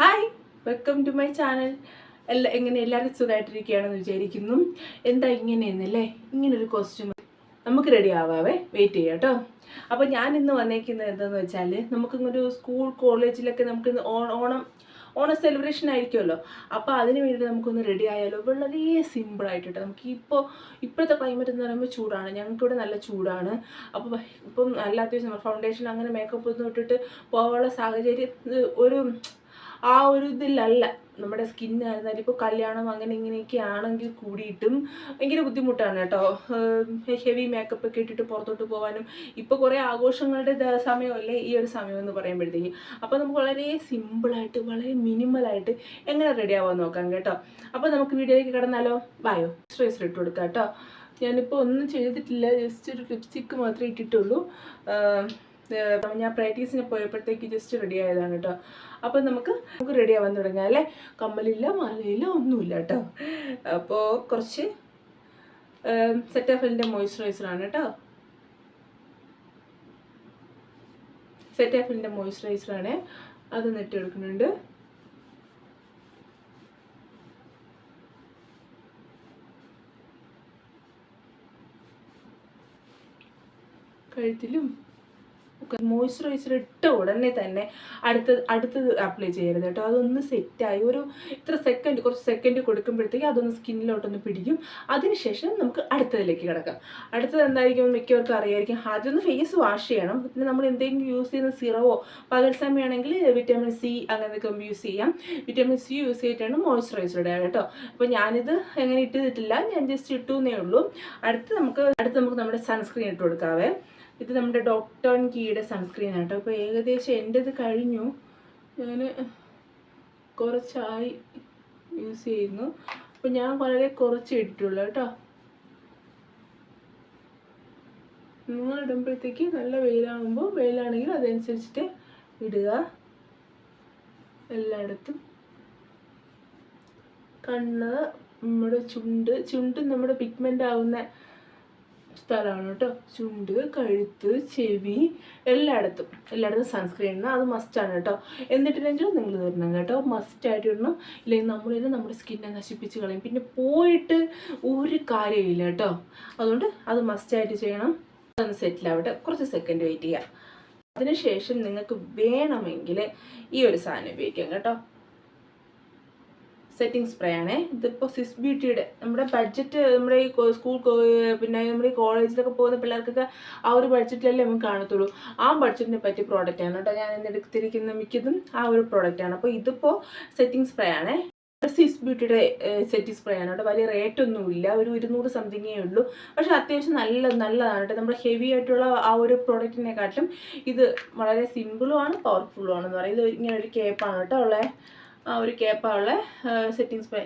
Hi welcome to my channel എല്ലാ എങ്ങനെ എല്ലാവരും സുഖമായിട്ടിരിക്കുകയാണെന്ന് വിചാരിക്കുന്നു. എന്താ ഇങ്ങനെയെന്നല്ലേ ഇങ്ങനൊരു കോസ്റ്റ്യൂം നമുക്ക് റെഡി ആവാവേ. വെയിറ്റ് ചെയ്യാം കേട്ടോ അപ്പോൾ ഞാൻ ഇന്ന് വന്നേക്കുന്നത് എന്താണെന്ന് വെച്ചാൽ നമുക്കിങ്ങൊരു സ്കൂൾ കോളേജിലൊക്കെ നമുക്ക് ഓണം ഓണം സെലിബ്രേഷൻ ആയിരിക്കുമല്ലോ. അപ്പോൾ അതിന് വേണ്ടി നമുക്കൊന്ന് റെഡി ആയാലോ? വളരെ സിമ്പിളായിട്ട് നമുക്ക് ഇപ്പോൾ ഇപ്പോഴത്തെ ക്ലൈമറ്റ് എന്ന് പറയുമ്പോൾ ചൂടാണ്. ഞങ്ങൾക്ക് ഇവിടെ നല്ല ചൂടാണ്. അപ്പോൾ ഇപ്പം നല്ല അത്യാവശ്യം ഫൗണ്ടേഷൻ അങ്ങനെ മേക്കപ്പ് ഒന്നും ഇട്ടിട്ട് പോകാനുള്ള സാഹചര്യം ഒരു ആ ഒരു ഇതിലല്ല. നമ്മുടെ സ്കിൻ ആയിരുന്നാലും ഇപ്പോൾ കല്യാണം അങ്ങനെ ഇങ്ങനെയൊക്കെ ആണെങ്കിൽ കൂടിയിട്ടും ഭയങ്കര ബുദ്ധിമുട്ടാണ് കേട്ടോ. ഹെവി മേക്കപ്പ് ഒക്കെ ഇട്ടിട്ട് പുറത്തോട്ട് പോകാനും ഇപ്പോൾ കുറേ ആഘോഷങ്ങളുടെ സമയമല്ലേ ഈ ഒരു സമയം എന്ന് പറയുമ്പോഴത്തേക്കും. അപ്പോൾ നമുക്ക് വളരെ സിമ്പിളായിട്ട് വളരെ മിനിമലായിട്ട് എങ്ങനെ റെഡി ആവാൻ നോക്കാം കേട്ടോ. അപ്പോൾ നമുക്ക് വീഡിയോയിലേക്ക് കിടന്നാലോ? ബായോ സ്ട്രേസർ ഇട്ട് കൊടുക്കാം കേട്ടോ. ഞാനിപ്പോൾ ഒന്നും ചെയ്തിട്ടില്ല ജസ്റ്റ് ഒരു ലിപ്സ്റ്റിക്ക് മാത്രമേ ഇട്ടിട്ടുള്ളൂ. ഞാൻ പ്രാക്ടീസിന് പോയപ്പോഴത്തേക്ക് ജസ്റ്റ് റെഡി ആയതാണ് കേട്ടോ അപ്പോൾ നമുക്ക് നമുക്ക് റെഡി ആവാൻ തുടങ്ങാം അല്ലേ? കമ്മലില്ല മാലയില്ല ഒന്നുമില്ല കേട്ടോ അപ്പോൾ കുറച്ച് സെറ്റാഫലിന്റെ മോയ്സ്ചറൈസറാണ് കേട്ടോ സെറ്റാഫലിന്റെ മോയ്സ്ചറൈസറാണ്. അത് നെറ്റ് എടുക്കുന്നുണ്ട്. കഴുത്തിലും മോയ്സ്ചറൈസർ ഇട്ട ഉടനെ തന്നെ അടുത്തത് അടുത്തത് അപ്ലൈ ചെയ്യരുത് കേട്ടോ. അതൊന്ന് സെറ്റായി ഒരു ഇത്ര സെക്കൻഡ് കുറച്ച് സെക്കൻഡ് കൊടുക്കുമ്പോഴത്തേക്ക് അതൊന്ന് സ്കിന്നിലോട്ടൊന്ന് പിടിക്കും. അതിനുശേഷം നമുക്ക് അടുത്തതിലേക്ക് കിടക്കാം. അടുത്തത് എന്തായിരിക്കും മിക്കവർക്കും അറിയായിരിക്കും. ആദ്യം ഒന്ന് ഫേസ് വാഷ് ചെയ്യണം. പിന്നെ നമ്മൾ എന്തെങ്കിലും യൂസ് ചെയ്യുന്ന സിറവോ പകൽ സമയമാണെങ്കിൽ വിറ്റാമിൻ സി അങ്ങനെയൊക്കെ യൂസ് ചെയ്യാം. വിറ്റാമിൻ സി യൂസ് ചെയ്തിട്ടാണ് മോയ്സ്ചറൈസർ ഇടുക കേട്ടോ. അപ്പോൾ ഞാനിത് എങ്ങനെ ഇട്ടിട്ടില്ല ഞാൻ ജസ്റ്റ് ഇട്ടു എന്നേ ഉള്ളൂ. അടുത്ത് നമുക്ക് അടുത്ത് നമുക്ക് നമ്മുടെ സൺസ്ക്രീൻ ഇട്ട് കൊടുക്കാവേ. ഇത് നമ്മുടെ ഡോക്ടർ കീയുടെ സൺസ്ക്രീൻ ആട്ടോ അപ്പോൾ ഏകദേശം എന്റെ ഇത് കഴിഞ്ഞു. ഞാൻ കുറച്ചായി യൂസ് ചെയ്യുന്നു. അപ്പോൾ ഞാൻ വളരെ കുറച്ച് ഇട്ടിട്ടുള്ളൂ കേട്ടോ. നിങ്ങൾ ഇടുമ്പോഴത്തേക്ക് നല്ല വെയിലാകുമ്പോൾ വെയിലാണെങ്കിൽ അതനുസരിച്ചിട്ട് ഇടുക. എല്ലായിടത്തും. കണ്ണ് നമ്മുടെ ചുണ്ട് ചുണ്ടും നമ്മുടെ പിഗ്മെന്റ് ആവുന്ന സ്ഥലമാണ് കേട്ടോ. ചുണ്ട് കഴുത്ത് ചെവി എല്ലായിടത്തും. എല്ലായിടത്തും സൺസ്ക്രീൻ ഇടണം. അത് മസ്റ്റാണ് കേട്ടോ. എന്നിട്ടില്ലെങ്കിലും നിങ്ങൾ തരണം കേട്ടോ. മസ്റ്റായിട്ട് ഇടണം. ഇല്ലെങ്കിൽ നമ്മളിത് നമ്മുടെ സ്കിന്നെ നശിപ്പിച്ച് കളയും. പിന്നെ പോയിട്ട് ഒരു കാര്യമില്ല കേട്ടോ. അതുകൊണ്ട് അത് മസ്റ്റായിട്ട് ചെയ്യണം. അതൊന്ന് സെറ്റിലാവട്ടെ കുറച്ച് സെക്കൻഡ് വെയിറ്റ് ചെയ്യാം. അതിനുശേഷം നിങ്ങൾക്ക് വേണമെങ്കിൽ ഈ ഒരു സാധനം ഉപയോഗിക്കാം കേട്ടോ. സെറ്റിംഗ് സ്പ്രേ ആണ്. ഇതിപ്പോൾ സിസ് ബ്യൂട്ടിയുടെ നമ്മുടെ ബഡ്ജറ്റ് നമ്മുടെ ഈ സ്കൂൾ പിന്നെ നമ്മുടെ ഈ കോളേജിലൊക്കെ പോകുന്ന പിള്ളേർക്കൊക്കെ ആ ഒരു ബഡ്ജറ്റിലല്ലേ നമുക്ക് കാണത്തുള്ളൂ. ആ ബഡ്ജറ്റിനെ പറ്റിയ ആണ് കേട്ടോ ഞാൻ എടുത്തിരിക്കുന്ന മിക്കതും ആ ഒരു പ്രോഡക്റ്റ് ആണ്. അപ്പോൾ ഇതിപ്പോൾ സെറ്റിംഗ് സ്പ്രേ ആണ്. സിസ് ബ്യൂട്ടിയുടെ സെറ്റിംഗ് സ്പ്രേ ആണ് കേട്ടോ. വലിയ റേറ്റ് ഒന്നുമില്ല ഒരു ഇരുന്നൂറ് സംതിങ്ങേ ഉള്ളൂ. പക്ഷേ അത്യാവശ്യം നല്ല നല്ലതാണ് കേട്ടോ. നമ്മുടെ ഹെവി ആയിട്ടുള്ള ആ ഒരു പ്രോഡക്റ്റിനെക്കാട്ടും ഇത് വളരെ സിമ്പിളും ആണ് എന്ന് പറയുന്നത് ഇങ്ങനെ ഒരു കേപ്പാണ് കേട്ടോ ഉള്ളത് ഒരു കേപ്പുള്ള സെറ്റിംഗ് സ്പ്രേ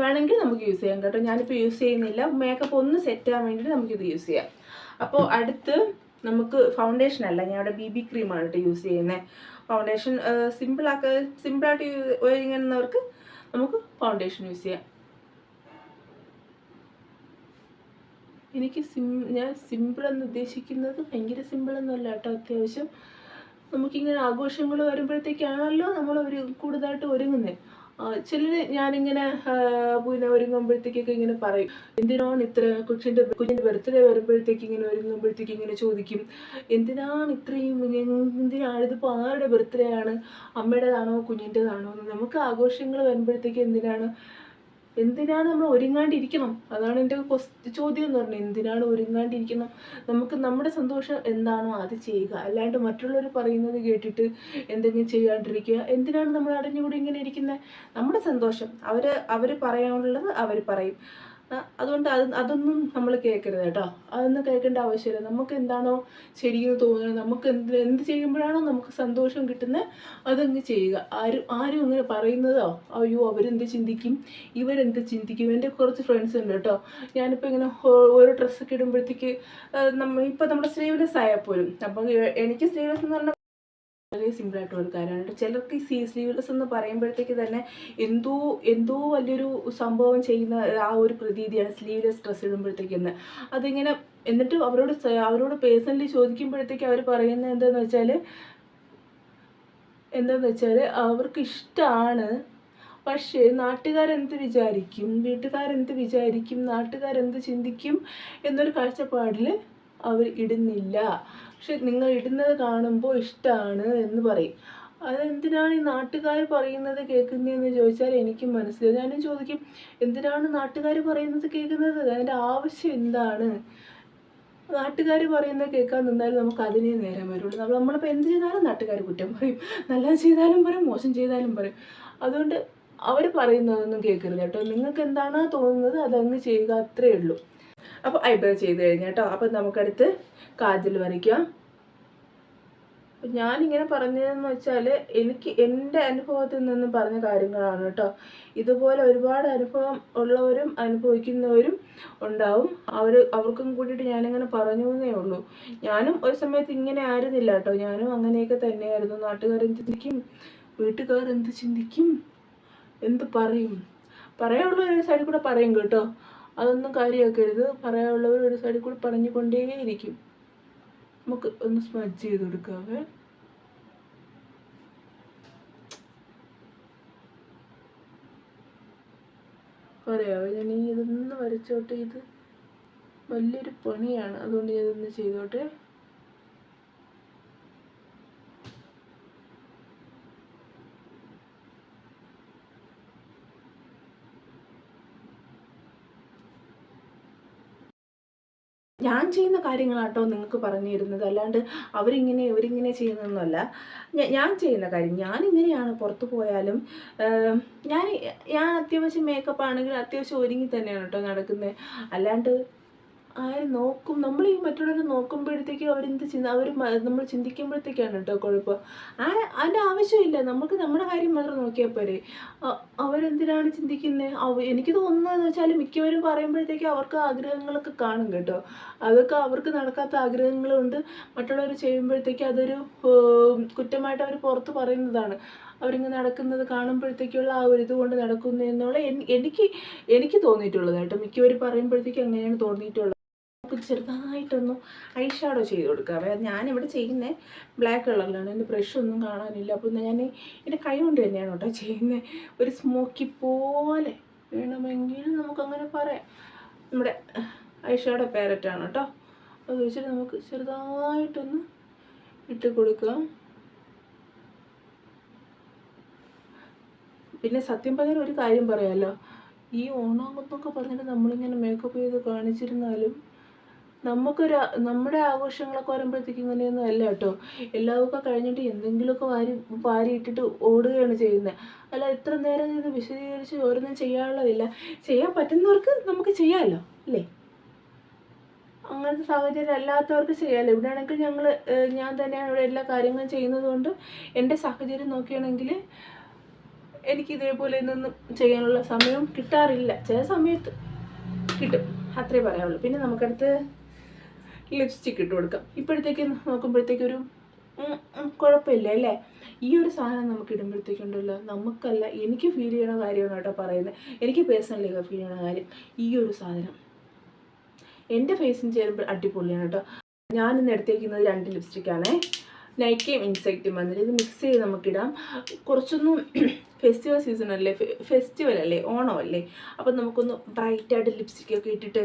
വേണമെങ്കിൽ നമുക്ക് യൂസ് ചെയ്യാം കേട്ടോ. ഞാനിപ്പോൾ യൂസ് ചെയ്യുന്നില്ല. മേക്കപ്പ് ഒന്ന് സെറ്റ് ആവാൻ വേണ്ടിയിട്ട് നമുക്കിത് യൂസ് ചെയ്യാം. അപ്പോൾ അടുത്ത് നമുക്ക് ഫൗണ്ടേഷൻ അല്ല ഞാൻ അവിടെ ബി ബി ക്രീമാണ് കേട്ടോ യൂസ് ചെയ്യുന്നത് ഫൗണ്ടേഷൻ സിമ്പിളാക്ക സിമ്പിളായിട്ട് ഇങ്ങനെയുന്നവർക്ക് നമുക്ക് ഫൗണ്ടേഷൻ യൂസ് ചെയ്യാം. എനിക്ക് സിം ഞാൻ സിമ്പിൾ എന്ന് ഉദ്ദേശിക്കുന്നത് ഭയങ്കര സിമ്പിൾ ഒന്നുമല്ല കേട്ടോ അത്യാവശ്യം നമുക്കിങ്ങനെ ആഘോഷങ്ങൾ വരുമ്പോഴത്തേക്കാണല്ലോ നമ്മൾ ഒരു കൂടുതലായിട്ട് ഒരുങ്ങുന്നത് ചിലർ ഞാനിങ്ങനെ പിന്നെ ഒരുങ്ങുമ്പോഴത്തേക്കൊക്കെ ഇങ്ങനെ പറയും എന്തിനാണ് ഇത്ര കൊച്ചിന്റെ കുഞ്ഞിന്റെ ബർത്ത്ഡേ വരുമ്പോഴത്തേക്ക് ഇങ്ങനെ ഒരുങ്ങുമ്പോഴത്തേക്ക് ഇങ്ങനെ ചോദിക്കും എന്തിനാണ് ഇത്രയും എന്തിനാണ് ഇതിപ്പോൾ ആരുടെ ബർത്ത്ഡേ ആണ്? അമ്മയുടേതാണോ കുഞ്ഞിന്റെതാണോ നമുക്ക് ആഘോഷങ്ങൾ വരുമ്പോഴത്തേക്ക് എന്തിനാണ് എന്തിനാണ് നമ്മൾ ഒരുങ്ങാണ്ടിരിക്കണം? അതാണ് എന്റെ ചോദ്യം എന്ന് പറഞ്ഞത് എന്തിനാണ് ഒരുങ്ങാണ്ടിരിക്കണം? നമുക്ക് നമ്മുടെ സന്തോഷം എന്താണോ അത് ചെയ്യുക. അല്ലാണ്ട് മറ്റുള്ളവർ പറയുന്നത് കേട്ടിട്ട് എന്തെങ്കിലും ചെയ്യാണ്ടിരിക്കുക. എന്തിനാണ് നമ്മൾ അടഞ്ഞുകൂടി ഇങ്ങനെ ഇരിക്കുന്നത് നമ്മുടെ സന്തോഷം. അവർ അവർ പറയാനുള്ളത് അവർ പറയും. അതുകൊണ്ട് അത് അതൊന്നും നമ്മൾ കേൾക്കരുത് കേട്ടോ. അതൊന്നും കേൾക്കേണ്ട ആവശ്യമില്ല. നമുക്ക് എന്താണോ ശരിയെന്ന് തോന്നുന്നത് നമുക്ക് എന്ത് എന്ത് ചെയ്യുമ്പോഴാണോ നമുക്ക് സന്തോഷം കിട്ടുന്നത് അതങ്ങ് ചെയ്യുക. ആരും ആരും അങ്ങനെ പറയുന്നതോ അയ്യോ അവരെന്ത് ചിന്തിക്കും? ഇവരെന്ത് ചിന്തിക്കും? എന്റെ കുറച്ച് ഫ്രണ്ട്സ് ഉണ്ട് കേട്ടോ. ഞാനിപ്പോൾ ഇങ്ങനെ ഓരോ ഡ്രസ്സൊക്കെ ഇടുമ്പോഴത്തേക്ക് നമ്മൾ നമ്മ ഇപ്പോൾ നമ്മുടെ സ്ലീവ്ലെസ് ആയാൽ പോലും അപ്പം എനിക്ക് സ്ലീവ്ലെസ് എന്ന് പറഞ്ഞാൽ വളരെ സിമ്പിളായിട്ടുള്ള ഒരു കാര്യമാണ്. ചിലർക്ക് ഈ സീ സ്ലീവ്ലെസ് എന്ന് പറയുമ്പോഴത്തേക്ക് തന്നെ എന്തോ എന്തോ വലിയൊരു സംഭവം ചെയ്യുന്ന ആ ഒരു പ്രതീതിയാണ് സ്ലീവ്ലെസ് ഡ്രസ്സ് ഇടുമ്പോഴത്തേക്കെന്ന് അതിങ്ങനെ എന്നിട്ട് അവരോട് അവരോട് പേഴ്സണലി ചോദിക്കുമ്പോഴത്തേക്ക് അവർ പറയുന്നത് എന്താണെന്ന് വെച്ചാൽ എന്താന്ന് വെച്ചാൽ അവർക്ക് ഇഷ്ടമാണ് പക്ഷേ നാട്ടുകാരെന്ത് വിചാരിക്കും? വീട്ടുകാരെന്ത് വിചാരിക്കും? നാട്ടുകാരെന്ത് ചിന്തിക്കും? എന്നൊരു കാഴ്ചപ്പാടിൽ അവർ ഇടുന്നില്ല. പക്ഷെ നിങ്ങൾ ഇടുന്നത് കാണുമ്പോൾ ഇഷ്ടമാണ് എന്ന് പറയും. അതെന്തിനാണ് ഈ നാട്ടുകാർ പറയുന്നത് കേൾക്കുന്നതെന്ന് ചോദിച്ചാൽ എനിക്കും മനസ്സിലായി ഞാനും ചോദിക്കും എന്തിനാണ് നാട്ടുകാർ പറയുന്നത് കേൾക്കുന്നത്? അതിന്റെ ആവശ്യം എന്താണ്? നാട്ടുകാർ പറയുന്നത് കേൾക്കാൻ നിന്നാലും നമുക്ക് അതിനേ നേരം വരുള്ളൂ. നമ്മൾ നമ്മളിപ്പോൾ എന്ത് ചെയ്താലും നാട്ടുകാർ കുറ്റം പറയും. നല്ലത് ചെയ്താലും പറയും മോശം ചെയ്താലും പറയും. അതുകൊണ്ട് അവർ പറയുന്നതൊന്നും കേൾക്കരുത് കേട്ടോ. നിങ്ങൾക്ക് എന്താണോ തോന്നുന്നത് അതങ്ങ് ചെയ്യുക അത്രേ ഉള്ളൂ. അപ്പോൾ ഐബ്രോ ചെയ്ത് കഴിഞ്ഞാൽ കേട്ടോ. അപ്പോൾ നമുക്കടുത്ത് കാജൽ വരയ്ക്കാം ഞാനിങ്ങനെ പറഞ്ഞതെന്ന് വെച്ചാൽ എനിക്ക് എന്റെ അനുഭവത്തിൽ നിന്ന് പറഞ്ഞ കാര്യങ്ങളാണ് കേട്ടോ. ഇതുപോലെ ഒരുപാട് അനുഭവം ഉള്ളവരും അനുഭവിക്കുന്നവരും ഉണ്ടാവും. അവർ അവർക്കും കൂടിയിട്ട് ഞാനിങ്ങനെ പറഞ്ഞു എന്നേ ഉള്ളൂ. ഞാനും ഒരു സമയത്ത് ഇങ്ങനെ ആയിരുന്നില്ല കേട്ടോ. ഞാനും അങ്ങനെയൊക്കെ തന്നെയായിരുന്നു. നാട്ടുകാരെന്ത് ചിന്തിക്കും? വീട്ടുകാർ എന്ത് ചിന്തിക്കും? എന്ത് പറയും? പറയാനുള്ള ഒരു സൈഡിൽ കൂടെ പറയും കേട്ടോ. അതൊന്നും കാര്യമാക്കരുത്. പറയാനുള്ളവർ ഒരു സൈഡിൽ കൂടി പറഞ്ഞുകൊണ്ടേയിരിക്കും. നമുക്ക് ഒന്ന് സ്മജ് ചെയ്ത് കൊടുക്കാവേ. പറയാവേ ഞാൻ ഈ ഇതൊന്ന് വരച്ചോട്ടെ. ഇത് വലിയൊരു പണിയാണ്. അതുകൊണ്ട് ഞാനിതൊന്ന് ചെയ്തോട്ടെ. ഞാൻ ചെയ്യുന്ന കാര്യങ്ങളാട്ടോ നിങ്ങൾക്ക് പറഞ്ഞു തരുന്നത് അല്ലാണ്ട് അവരിങ്ങനെ ഇവരിങ്ങനെ ചെയ്യുന്നതൊന്നുമല്ല. ഞാൻ ചെയ്യുന്ന കാര്യം ഞാൻ ഇങ്ങനെയാണ് പുറത്ത് പോയാലും ഞാൻ ഞാൻ അത്യാവശ്യം മേക്കപ്പ് ആണെങ്കിൽ അത്യാവശ്യം ഒരുങ്ങി തന്നെയാണ് കേട്ടോ നടക്കുന്നത് അല്ലാണ്ട് ആര് നോക്കും നമ്മൾ ഈ മറ്റുള്ളവരെ നോക്കുമ്പോഴത്തേക്കും അവരെന്ത് ചിന്ത അവർ നമ്മൾ ചിന്തിക്കുമ്പോഴത്തേക്കാണ് കേട്ടോ കുഴപ്പം. ആ അതിന്റെ ആവശ്യമില്ല. നമുക്ക് നമ്മുടെ കാര്യം മാത്രം നോക്കിയാൽ പോരെ. അവരെന്തിനാണ് ചിന്തിക്കുന്നത് എനിക്ക് തോന്നുന്നതെന്ന് വെച്ചാൽ മിക്കവരും പറയുമ്പോഴത്തേക്കും അവർക്ക് ആഗ്രഹങ്ങളൊക്കെ കാണും കേട്ടോ. അതൊക്കെ അവർക്ക് നടക്കാത്ത ആഗ്രഹങ്ങളുണ്ട്. മറ്റുള്ളവർ ചെയ്യുമ്പോഴത്തേക്കും അതൊരു കുറ്റമായിട്ട് അവർ പുറത്ത് പറയുന്നതാണ്. അവരിങ്ങനെ നടക്കുന്നത് കാണുമ്പോഴത്തേക്കുള്ള ആ ഒരു ഇതുകൊണ്ട് നടക്കുന്നു എന്നുള്ള എനിക്ക് എനിക്ക് തോന്നിയിട്ടുള്ളത് കേട്ടോ. മിക്കവർ പറയുമ്പോഴത്തേക്കും അങ്ങനെയാണ് തോന്നിയിട്ടുള്ളത്. നമുക്ക് ചെറുതായിട്ടൊന്ന് ഐ ഷാഡോ ചെയ്ത് കൊടുക്കാം. ഞാനിവിടെ ചെയ്യുന്നത് ബ്ലാക്ക് കളറിലാണ്. എന്റെ ബ്രഷ് ഒന്നും കാണാനില്ല. അപ്പോൾ ഞാൻ എന്റെ കൈ കൊണ്ട് തന്നെയാണ് കേട്ടോ ചെയ്യുന്നത് ഒരു സ്മോക്കി പോലെ വേണമെങ്കിൽ നമുക്കങ്ങനെ പറയാം. നമ്മുടെ ഐ ഷാഡോ പാരറ്റാണ് കേട്ടോ. അത് വെച്ചിട്ട് നമുക്ക് ചെറുതായിട്ടൊന്ന് ഇട്ട് കൊടുക്കാം. പിന്നെ സത്യം പറഞ്ഞാൽ ഒരു കാര്യം പറയാമല്ലോ ഈ ഓണാമെന്നൊക്കെ പറഞ്ഞിട്ട് നമ്മളിങ്ങനെ മേക്കപ്പ് ചെയ്ത് കാണിച്ചിരുന്നാലും നമുക്കൊരു നമ്മുടെ ആഘോഷങ്ങളൊക്കെ വരുമ്പോഴത്തേക്ക് ഇങ്ങനെയൊന്നും അല്ല കേട്ടോ. എല്ലാവർക്കും കഴിഞ്ഞിട്ട് എന്തെങ്കിലുമൊക്കെ വാരി വാരി ഇട്ടിട്ട് ഓടുകയാണ് ചെയ്യുന്നത്. അല്ല ഇത്ര നേരം ഇത് വിശദീകരിച്ച് ഓരോന്നും ചെയ്യാനുള്ളതില്ല. ചെയ്യാൻ പറ്റുന്നവർക്ക് നമുക്ക് ചെയ്യാമല്ലോ അല്ലേ? അങ്ങനത്തെ സാഹചര്യം അല്ലാത്തവർക്ക് ചെയ്യാമല്ലോ. ഇവിടെ ആണെങ്കിൽ ഞങ്ങൾ ഞാൻ തന്നെയാണ് ഇവിടെ എല്ലാ കാര്യങ്ങളും ചെയ്യുന്നത് കൊണ്ട് എന്റെ സാഹചര്യം നോക്കുകയാണെങ്കിൽ എനിക്ക് ഇതേപോലെ നിന്നും ചെയ്യാനുള്ള സമയം കിട്ടാറില്ല. ചില സമയത്ത് കിട്ടും. അത്രേ പറയാവുള്ളൂ പിന്നെ നമുക്കടുത്ത് ലിപ്സ്റ്റിക്ക് ഇട്ട് കൊടുക്കാം. ഇപ്പോഴത്തേക്ക് നോക്കുമ്പോഴത്തേക്കൊരു ഒരു കുഴപ്പമില്ല അല്ലേ? ഈ ഒരു സാധനം നമുക്ക് ഇടുമ്പോഴത്തേക്കുണ്ടല്ലോ നമുക്കല്ല എനിക്ക് ഫീൽ ചെയ്യണ കാര്യമാണ് കേട്ടോ പറയുന്നത്. എനിക്ക് പേഴ്സണലി ഫീൽ ചെയ്യണ കാര്യം ഈ ഒരു സാധനം. എന്റെ ഫേസിന് ചേരുമ്പോൾ അടിപൊളിയാണ് കേട്ടോ. ഞാനിന്ന് എടുത്തേക്കുന്നത് രണ്ട് ലിപ്സ്റ്റിക്കാണേ നൈക്കയും ഇൻസെക്റ്റും വന്നിട്ട് ഇത് മിക്സ് ചെയ്ത് നമുക്കിടാം. കുറച്ചൊന്നും ഫെസ്റ്റിവൽ സീസൺ അല്ലേ? ഫെസ്റ്റിവൽ അല്ലേ? ഓണം അല്ലേ? അപ്പം നമുക്കൊന്ന് ബ്രൈറ്റായിട്ട് ലിപ്സ്റ്റിക്കൊക്കെ ഇട്ടിട്ട്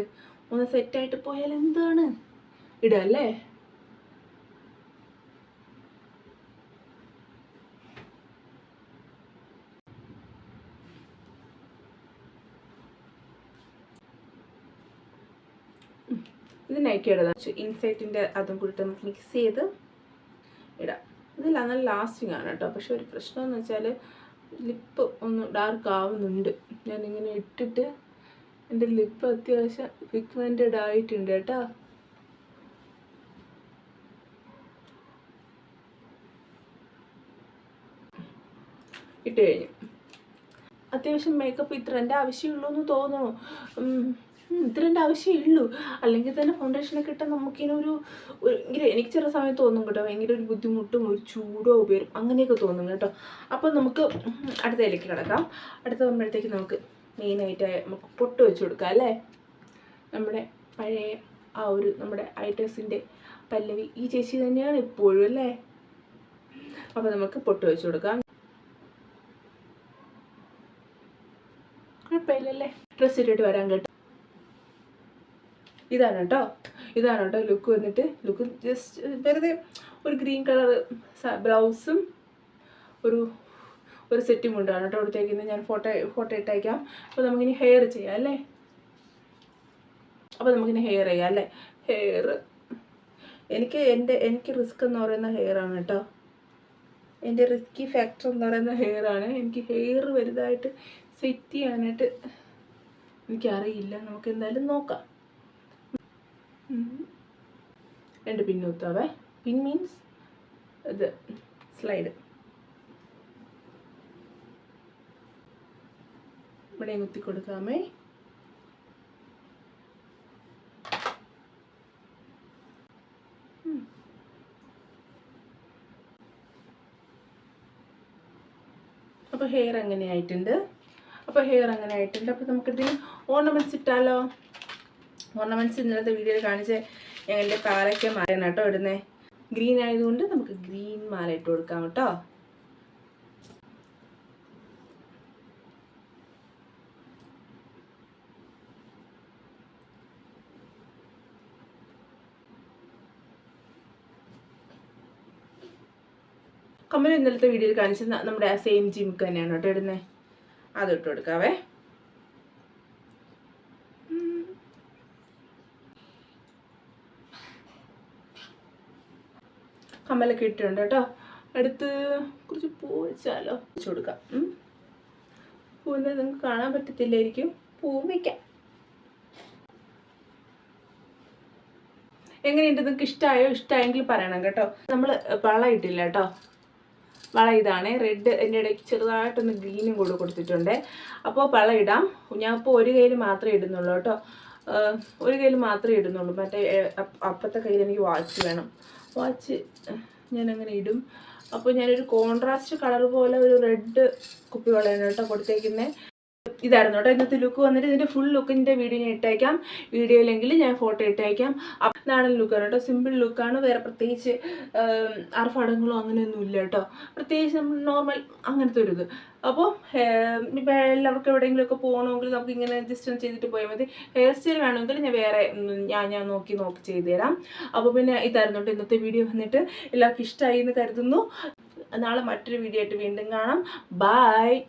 ഒന്ന് സെറ്റായിട്ട് പോയാൽ എന്താണ്? ഇടാം അല്ലേ ഇത് നൈക്കയുടെ ഇൻസൈറ്റിന്റെ അതും കൂടിയിട്ട് നമുക്ക് മിക്സ് ചെയ്ത് ഇടാം. ഇത് നല്ല ലാസ്റ്റിംഗ് ആണ് കേട്ടോ. പക്ഷെ ഒരു പ്രശ്നം എന്ന് വെച്ചാൽ ലിപ്പ് ഒന്ന് ഡാർക്ക് ആവുന്നുണ്ട്. ഞാനിങ്ങനെ ഇട്ടിട്ട് എന്റെ ലിപ്പ് അത്യാവശ്യം പിഗ്മെന്റഡ് ആയിട്ടുണ്ട് കേട്ടോ. ഇട്ട് കഴിഞ്ഞു. അത്യാവശ്യം മേക്കപ്പ് ഇത്രേന്റെ ആവശ്യമുള്ളൂ എന്ന് തോന്നുന്നു ഇത്ര എന്റെ ആവശ്യമുള്ളൂ. അല്ലെങ്കിൽ തന്നെ ഫൗണ്ടേഷനൊക്കെ ഇട്ടാൽ നമുക്കിനൊരു ഭയങ്കര എനിക്ക് ചില സമയത്ത് തോന്നും കേട്ടോ. ഭയങ്കര ഒരു ബുദ്ധിമുട്ടും ഒരു ചൂടോ ഉപയോഗം അങ്ങനെയൊക്കെ തോന്നും കേട്ടോ. അപ്പോൾ നമുക്ക് അടുത്തതിലേക്ക് കിടക്കാം. അടുത്ത വരുമ്പോഴത്തേക്ക് നമുക്ക് മെയിനായിട്ട് നമുക്ക് പൊട്ട് വെച്ച് കൊടുക്കാം അല്ലേ? നമ്മുടെ പഴയ ആ ഒരു നമ്മുടെ ഐറ്റംസിന്റെ പല്ലവി ഈ ചേച്ചി തന്നെയാണ് ഇപ്പോഴും അല്ലേ? അപ്പോൾ നമുക്ക് പൊട്ട് വെച്ച് കൊടുക്കാം. കുഴപ്പമില്ലല്ലേ ഡ്രസ്സ് ഇട്ടിട്ട് വരാൻ കേട്ടോ. ഇതാണ് കേട്ടോ. ഇതാണ് കേട്ടോ ലുക്ക് വന്നിട്ട്. ലുക്ക് ജസ്റ്റ് വെറുതെ ഒരു ഗ്രീൻ കളർ ബ്ലൗസും ഒരു ഒരു സെറ്റും ഉണ്ടാണ് കേട്ടോ അവിടുത്തേക്ക് ഞാൻ ഫോട്ടോ ഫോട്ടോ ഇട്ടയക്കാം അപ്പോൾ നമുക്കിനി ഹെയർ ചെയ്യാം അല്ലേ? അപ്പോൾ നമുക്കിനി ഹെയർ ചെയ്യാം അല്ലേ? ഹെയർ എനിക്ക് എന്റെ എനിക്ക് റിസ്ക് എന്ന് പറയുന്ന ഹെയർ ആണ് കേട്ടോ. എന്റെ റിസ്കി ഫാക്ടർ എന്ന് പറയുന്ന ഹെയർ ആണ്. എനിക്ക് ഹെയർ വലുതായിട്ട് സെറ്റ് ചെയ്യാനായിട്ട് എനിക്കറിയില്ല. നമുക്ക് എന്തായാലും നോക്കാം. രണ്ട് പിൻ കുത്താവേ പിൻ മീൻസ് ഇത് സ്ലൈഡ്. ഇവിടെ കുത്തി കൊടുക്കാമേ അപ്പോൾ ഹെയർ അങ്ങനെ ആയിട്ടുണ്ട്? അപ്പോൾ ഹെയർ അങ്ങനെ ആയിട്ടുണ്ട്. അപ്പോൾ നമുക്കിതിന് ഓർണമെന്റ്സ് ഇട്ടാലോ? ഓർണമെന്റ്സ് ഇന്നലത്തെ വീഡിയോയിൽ കാണിച്ച് ഞങ്ങളുടെ പാലൊക്കെ മാലയാണ് കേട്ടോ ഇടുന്നത് ഗ്രീൻ ആയതുകൊണ്ട് നമുക്ക് ഗ്രീൻ മാല ഇട്ട് കൊടുക്കാം കേട്ടോ. കമ്മൽ ഇന്നലത്തെ വീഡിയോയിൽ കാണിച്ചത് നമ്മുടെ ആ സെയിം ജിമുക്ക് തന്നെയാണ് കേട്ടോ ഇടുന്നത് അത് ഇട്ട് കൊടുക്കാവേ. കമ്മലൊക്കെ ഇട്ടിട്ടുണ്ട് കേട്ടോ. അടുത്ത് കുറച്ച് പൂ വെച്ചാലോ? വെച്ച് കൊടുക്കാം. പൂവിന്റെ നിങ്ങൾക്ക് കാണാൻ പറ്റത്തില്ലായിരിക്കും. പൂ വയ്ക്കാം എങ്ങനെയുണ്ട്? നിങ്ങൾക്ക് ഇഷ്ടമായോ ഇഷ്ടമായെങ്കിൽ പറയണം കേട്ടോ. നമ്മൾ വള ഇട്ടില്ല കേട്ടോ. വള ഇതാണ് റെഡ് എന്റെ ഇടയ്ക്ക് ചെറുതായിട്ടൊന്ന് ഗ്രീനും കൂടെ കൊടുത്തിട്ടുണ്ട്. അപ്പോൾ വള ഇടാം. ഞാൻ ഇപ്പോൾ ഒരു കയ്യിൽ മാത്രമേ ഇടുന്നുള്ളൂ കേട്ടോ. ഒരു കയ്യിൽ മാത്രമേ ഇടുന്നുള്ളൂ. മറ്റേ അപ്പത്തെ കയ്യിൽ എനിക്ക് വാച്ച് വേണം. വാച്ച് ഞാനങ്ങനെ ഇടും. അപ്പോൾ ഞാനൊരു കോൺട്രാസ്റ്റ് കളർ പോലെ ഒരു റെഡ് കുപ്പി വളയാണ് കേട്ടോ കൊടുത്തേക്കുന്നത് ഇതായിരുന്നു കേട്ടോ. ഇന്നത്തെ ലുക്ക് വന്നിട്ട് ഇതിന്റെ ഫുൾ ലുക്കിന്റെ വീഡിയോ ഞാൻ ഇട്ടേക്കാം. വീഡിയോ ഇല്ലെങ്കിൽ ഞാൻ ഫോട്ടോ ഇട്ടേക്കാം. നാടൻ ലുക്കാണ് കേട്ടോ. സിമ്പിൾ ലുക്കാണ് വേറെ പ്രത്യേകിച്ച് ആർഭാടങ്ങളോ അങ്ങനെയൊന്നും ഇല്ല കേട്ടോ. പ്രത്യേകിച്ച് നമ്മൾ നോർമൽ അങ്ങനത്തെ ഒരു ഇത്. അപ്പോൾ ഇപ്പം എല്ലാവർക്കും എവിടെയെങ്കിലുമൊക്കെ പോകണമെങ്കിൽ നമുക്ക് ഇങ്ങനെ ജസ്റ്റ് ഒന്ന് ചെയ്തിട്ട് പോയാൽ മതി. ഹെയർ സ്റ്റൈൽ വേണമെങ്കിൽ ഞാൻ വേറെ ഞാൻ ഞാൻ നോക്കി നോക്കി ചെയ്തു തരാം. അപ്പോൾ പിന്നെ ഇതായിരുന്നു കേട്ടോ ഇന്നത്തെ വീഡിയോ വന്നിട്ട്. എല്ലാവർക്കും ഇഷ്ടമായി എന്ന് കരുതുന്നു. നാളെ മറ്റൊരു വീഡിയോ ആയിട്ട് വീണ്ടും കാണാം. ബായ്